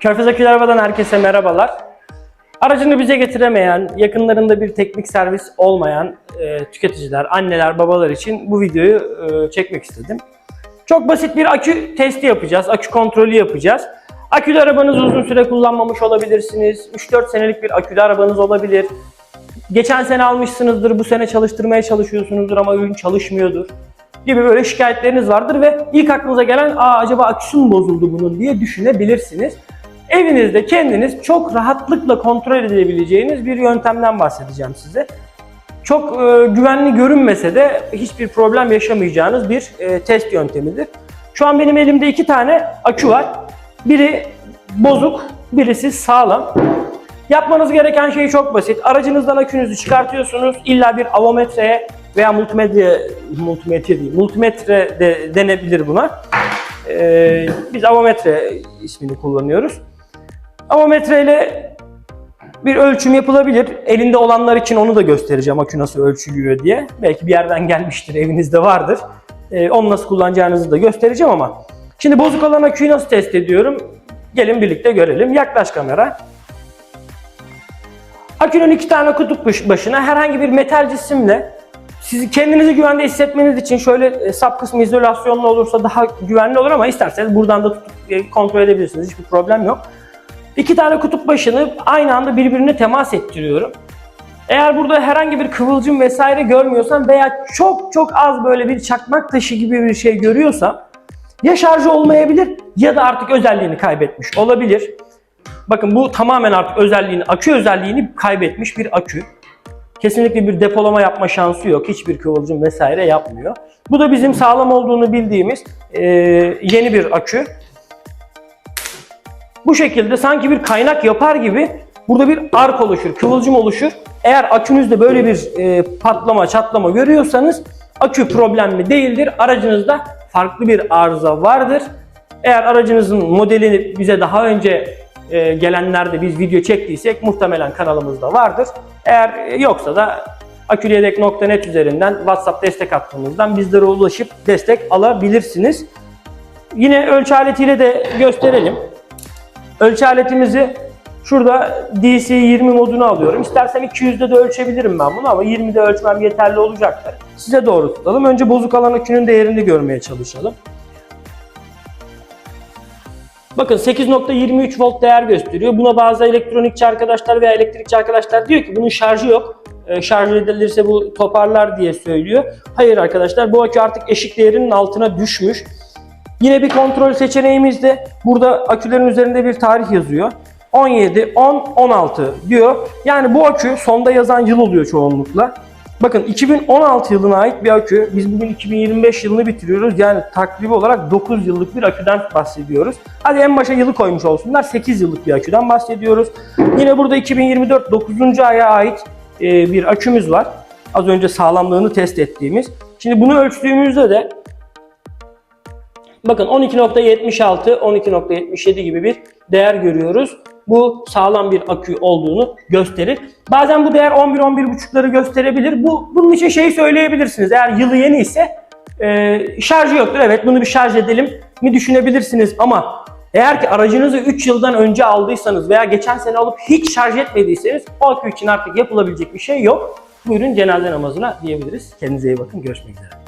Körfez Akülü Araba'dan herkese merhabalar. Aracını bize getiremeyen, yakınlarında bir teknik servis olmayan e, tüketiciler, anneler, babalar için bu videoyu e, çekmek istedim. Çok basit bir akü testi yapacağız, akü kontrolü yapacağız. Akülü arabanızı uzun süre kullanmamış olabilirsiniz. 3-4 senelik bir akülü arabanız olabilir. Geçen sene almışsınızdır, bu sene çalıştırmaya çalışıyorsunuzdur ama ürün çalışmıyordur gibi böyle şikayetleriniz vardır ve ilk aklınıza gelen Aa, acaba aküsü mü bozuldu bunun diye düşünebilirsiniz. Evinizde kendiniz çok rahatlıkla kontrol edebileceğiniz bir yöntemden bahsedeceğim size. Çok e, güvenli görünmese de hiçbir problem yaşamayacağınız bir e, test yöntemidir. Şu an benim elimde iki tane akü var. Biri bozuk, birisi sağlam. Yapmanız gereken şey çok basit. Aracınızdan akünüzü çıkartıyorsunuz. İlla bir avometreye veya multimedya, multimedya değil, multimetre de denebilir buna. Ee, biz avometre ismini kullanıyoruz. Avometre ile bir ölçüm yapılabilir. Elinde olanlar için onu da göstereceğim akü nasıl ölçülüyor diye. Belki bir yerden gelmiştir, evinizde vardır. Ee, onu nasıl kullanacağınızı da göstereceğim ama. Şimdi bozuk olan aküyü nasıl test ediyorum? Gelin birlikte görelim. Yaklaş kamera. Akünün iki tane kutup baş- başına herhangi bir metal cisimle sizi kendinizi güvende hissetmeniz için şöyle e, sap kısmı izolasyonlu olursa daha güvenli olur ama isterseniz buradan da tutup e, kontrol edebilirsiniz. Hiçbir problem yok. İki tane kutup başını aynı anda birbirine temas ettiriyorum. Eğer burada herhangi bir kıvılcım vesaire görmüyorsam veya çok çok az böyle bir çakmak taşı gibi bir şey görüyorsam ya şarjı olmayabilir ya da artık özelliğini kaybetmiş olabilir. Bakın bu tamamen artık özelliğini, akü özelliğini kaybetmiş bir akü. Kesinlikle bir depolama yapma şansı yok. Hiçbir kıvılcım vesaire yapmıyor. Bu da bizim sağlam olduğunu bildiğimiz e, yeni bir akü. Bu şekilde sanki bir kaynak yapar gibi burada bir ark oluşur, kıvılcım oluşur. Eğer akünüzde böyle bir e, patlama, çatlama görüyorsanız akü problemli değildir. Aracınızda farklı bir arıza vardır. Eğer aracınızın modelini bize daha önce e, gelenlerde biz video çektiysek muhtemelen kanalımızda vardır. Eğer yoksa da aküliyedek.net üzerinden WhatsApp destek hattımızdan bizlere ulaşıp destek alabilirsiniz. Yine ölçü aletiyle de gösterelim. Ölçü aletimizi şurada DC 20 modunu alıyorum. İstersen 200'de de ölçebilirim ben bunu ama 20'de ölçmem yeterli olacaktır. Size doğru tutalım. Önce bozuk alan akünün değerini görmeye çalışalım. Bakın 8.23 volt değer gösteriyor. Buna bazı elektronikçi arkadaşlar veya elektrikçi arkadaşlar diyor ki bunun şarjı yok. Ee, şarj edilirse bu toparlar diye söylüyor. Hayır arkadaşlar bu akü artık eşik değerinin altına düşmüş. Yine bir kontrol seçeneğimiz de burada akülerin üzerinde bir tarih yazıyor. 17, 10, 16 diyor. Yani bu akü sonda yazan yıl oluyor çoğunlukla. Bakın 2016 yılına ait bir akü. Biz bugün 2025 yılını bitiriyoruz. Yani takribi olarak 9 yıllık bir aküden bahsediyoruz. Hadi en başa yılı koymuş olsunlar. 8 yıllık bir aküden bahsediyoruz. Yine burada 2024 9. aya ait e, bir akümüz var. Az önce sağlamlığını test ettiğimiz. Şimdi bunu ölçtüğümüzde de Bakın 12.76, 12.77 gibi bir değer görüyoruz. Bu sağlam bir akü olduğunu gösterir. Bazen bu değer 11-11.5'ları gösterebilir. Bu bunun için şeyi söyleyebilirsiniz. Eğer yılı yeni ise e, şarjı yoktur. Evet bunu bir şarj edelim mi düşünebilirsiniz ama eğer ki aracınızı 3 yıldan önce aldıysanız veya geçen sene alıp hiç şarj etmediyseniz o akü için artık yapılabilecek bir şey yok. Buyurun cenaze namazına diyebiliriz. Kendinize iyi bakın. Görüşmek üzere.